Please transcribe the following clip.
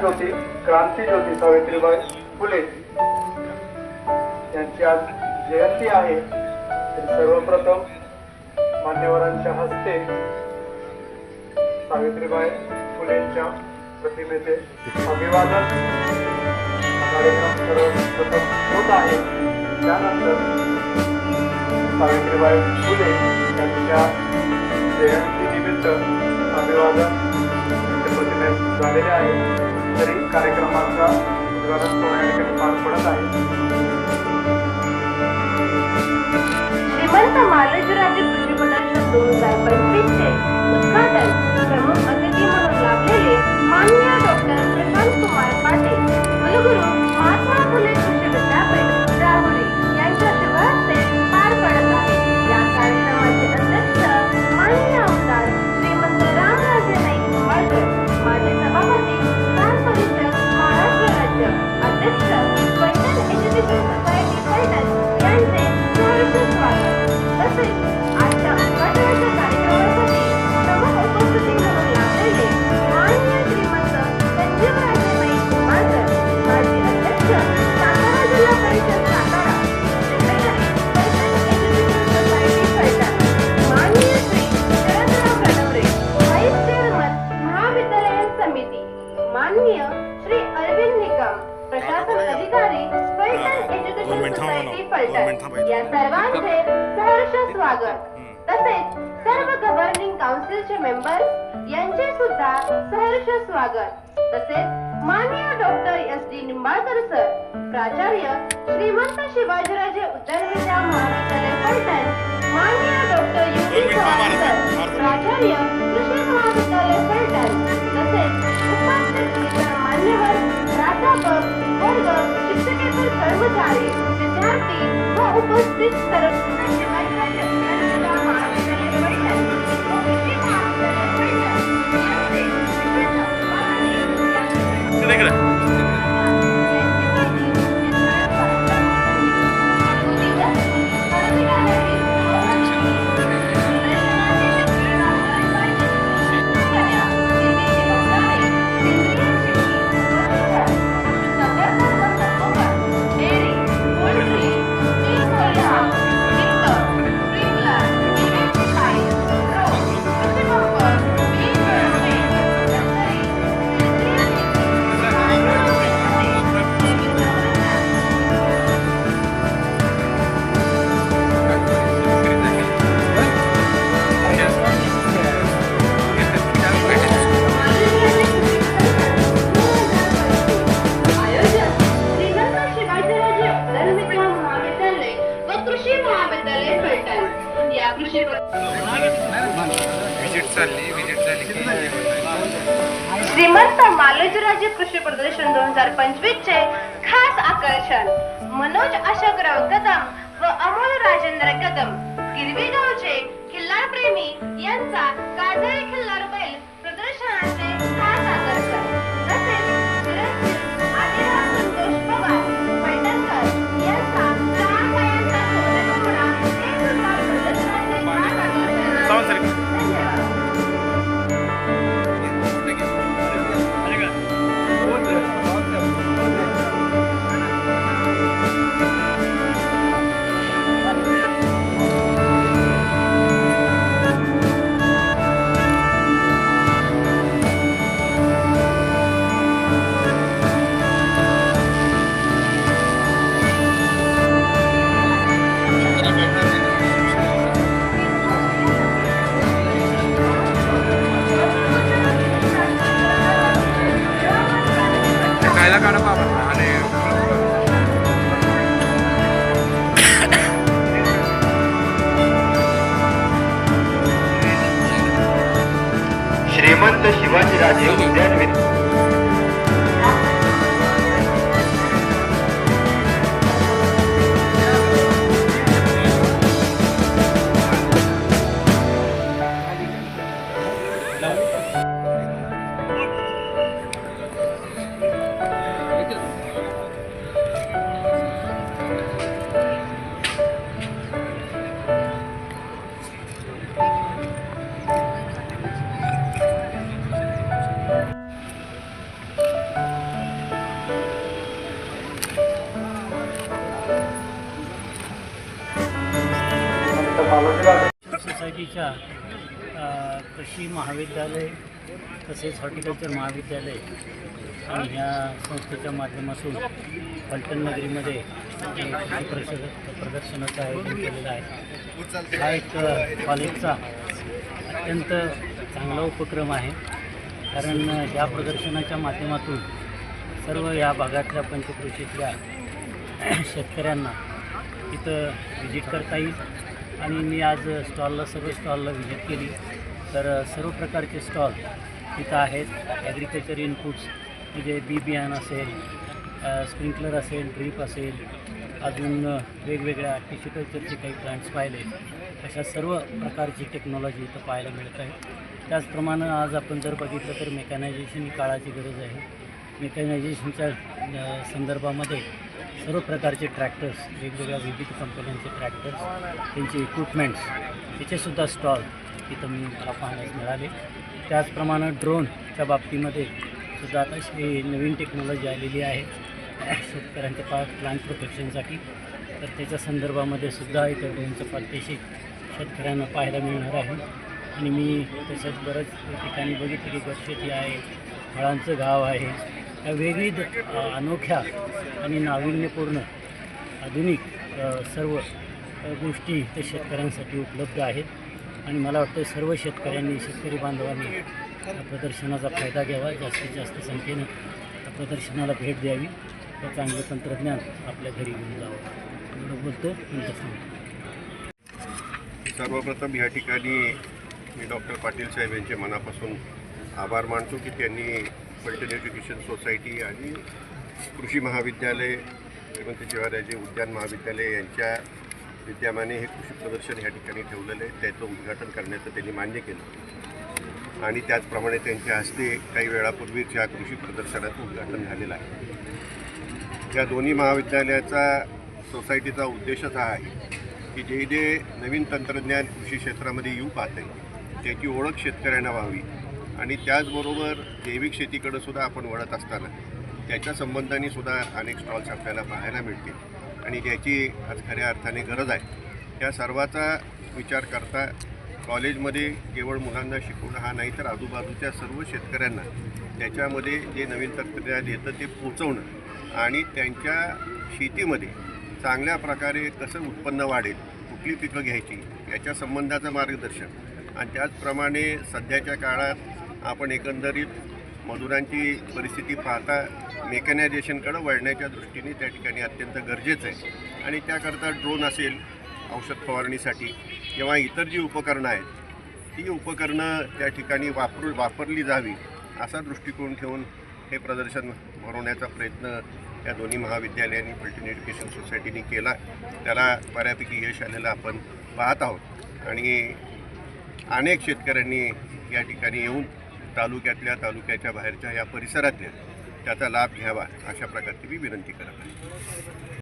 ज्योती क्रांती ज्योती सावित्रीबाई फुले. यांची आज जयंती आहे. सर्वप्रथम मान्यवरांच्या हस्ते सावित्रीबाई फुलेंच्या प्रतिमेचे अभिवादन कार्यक्रम सर्वप्रथम होत आहे. त्यानंतर सावित्रीबाई फुले यांच्या जयंतीनिमित्त अभिवादन प्रतिमेत प्रतिमेस झालेले आहे. कार्यक्रमाचा उद्घाटन सोहळा या ठिकाणी पार पडत आहे. तसेच सर्व गव्हर्निंग काउन्सिलचे मेंबर्स यांचे सुद्धा सहर्ष स्वागत. तसेच माननीय doctor S D Nimbalkar sir प्राचार्य श्रीमंत शिवाजीराजे उद्यान विद्या महाविद्यालय पैठण माननीय doctor U D Chavan sir प्राचार्य कृषी महाविद्यालय पैठण तसेच उपस्थित इतर मान्यवर प्राध्यापक वर्ग शिक्षकेतर कर्मचारी विद्यार्थी व उपस्थित सर्व धर्मविद्या महाविद्यालय व कृषी महाविद्यालय पैठण या कृषी विजिट चालली विजिट झाली की श्रीमंत मालोजीराजे कृषी प्रदर्शन दोन हजार पंचवीस चे खास आकर्षण. मनोज अशोकराव कदम खायला काढा बाबा. आणि श्रीमंत शिवाजीराजे उद्यान विद्या सोसायटीच्या कृषी महाविद्यालय तसेच हॉर्टिकल्चर महाविद्यालय आणि ह्या संस्थेच्या माध्यमातून पलटण नगरीमध्ये जे कृषी प्रदर्शनाचं आयोजन केलेलं आहे. हा एक कॉलेजचा अत्यंत चांगला उपक्रम आहे. कारण या प्रदर्शनाच्या माध्यमातून सर्व या भागातल्या पंचकृषीतल्या शेतकऱ्यांना इथं व्हिजिट करता येईल. आणि मी आज स्टॉलला सर्व स्टॉलला व्हिजिट केली. तर सर्व प्रकारचे स्टॉल तिथं आहेत. ॲग्रिकल्चर इनपुट्स म्हणजे बी बियाण असेल स्प्रिंकलर असेल ड्रीप असेल अजून वेगवेगळ्या टिश्युकल्चरचे काही प्लांट्स पाहिले. अशा सर्व प्रकारची टेक्नॉलॉजी इथं पाहायला मिळत आहे. त्याचप्रमाणे आज आपण जर बघितलं तर मेकॅनायझेशन ही काळाची गरज आहे. मेकॅनायझेशनच्या संदर्भामध्ये सर्व प्रकारचे ट्रॅक्टर्स वेगवेगळ्या विविध कंपन्यांचे ट्रॅक्टर्स त्यांचे इक्विपमेंट्स त्याचेसुद्धा स्टॉल तिथं मी मला पाहण्यास मिळाले. त्याचप्रमाणे ड्रोनच्या बाबतीमध्ये सुद्धा आता ही नवीन टेक्नॉलॉजी आलेली आहे. शेतकऱ्यांच्या पा प्लांट प्रोटेक्शनसाठी तर त्याच्या संदर्भामध्ये सुद्धा इथं ड्रोनचं प्रात्यक्षिक शेतकऱ्यांना पाहायला मिळणार आहे. आणि मी तसंच बरंच ठिकाणी बघितलं की गटशेती आहे फळांचं गाव आहे. या विविध अनोख्या आणि नाविन्यपूर्ण आधुनिक सर्व गोष्टी ते शेतकऱ्यांसाठी उपलब्ध आहेत. आणि मला वाटतं सर्व शेतकऱ्यांनी शेतकरी बांधवांनी या प्रदर्शनाचा फायदा घ्यावा. जास्तीत जास्त संख्येनं या प्रदर्शनाला भेट द्यावी. व चांगलं तंत्रज्ञान आपल्या घरी घेऊन जावं. एवढं बोलतो. सांगतो सर्वप्रथम या ठिकाणी मी डॉक्टर पाटील साहेब यांचे मनापासून आभार मानतो की त्यांनी पलटण एज्युकेशन सोसायटी आणि कृषी महाविद्यालय श्रीमंत शिवाराजे उद्यान महाविद्यालय यांच्या विद्यमाने हे कृषी प्रदर्शन या ठिकाणी ठेवलेलं आहे. त्याचं उद्घाटन करण्याचं त्यांनी मान्य केलं. आणि त्याचप्रमाणे त्यांच्या हस्ते काही वेळापूर्वीच या कृषी प्रदर्शनाचं उद्घाटन झालेलं आहे. या दोन्ही महाविद्यालयाचा सोसायटीचा उद्देशच हा आहे की जे जे नवीन तंत्रज्ञान कृषी क्षेत्रामध्ये येऊ पाहते त्याची ओळख शेतकऱ्यांना व्हावी. आणि त्याचबरोबर जैविक शेतीकडे सुद्धा आपण वळत असताना त्याच्या संबंधाने सुद्धा अनेक स्टॉल्स आपल्याला पाहायला मिळतील. आणि ज्याची आज खऱ्या अर्थाने गरज आहे. त्या सर्वाचा विचार करता कॉलेजमध्ये केवळ मुलांना शिकवणं हा नाही तर आजूबाजूच्या सर्व शेतकऱ्यांना त्याच्यामध्ये जे नवीन तंत्रज्ञान येतं ते पोचवणं आणि त्यांच्या शेतीमध्ये चांगल्या प्रकारे कसं उत्पन्न वाढेल कुठली पिकं घ्यायची याच्या संबंधाचं मार्गदर्शन. आणि त्याचप्रमाणे सध्याच्या काळात आपण एकंदरीत मजुरांची परिस्थिती पाहता मेकॅनायझेशनकडं वळण्याच्या दृष्टीने त्या ठिकाणी अत्यंत गरजेचं आहे. आणि त्याकरता ड्रोन असेल औषध फवारणीसाठी किंवा इतर जी उपकरणं आहेत ती उपकरणं त्या ठिकाणी वापरू वापरली जावी असा दृष्टिकोन ठेवून हे प्रदर्शन भरवण्याचा प्रयत्न या दोन्ही महाविद्यालयांनी पलटण एज्युकेशन सोसायटीने केला. त्याला बऱ्यापैकी यश आलेलं आपण पाहत आहोत. आणि अनेक शेतकऱ्यांनी या ठिकाणी येऊन तालुक्यातल्या तालुक्याच्या बाहेरच्या या परिसरातल्या त्याचा लाभ घ्यावा अशा प्रकारची मी विनंती करत आहे.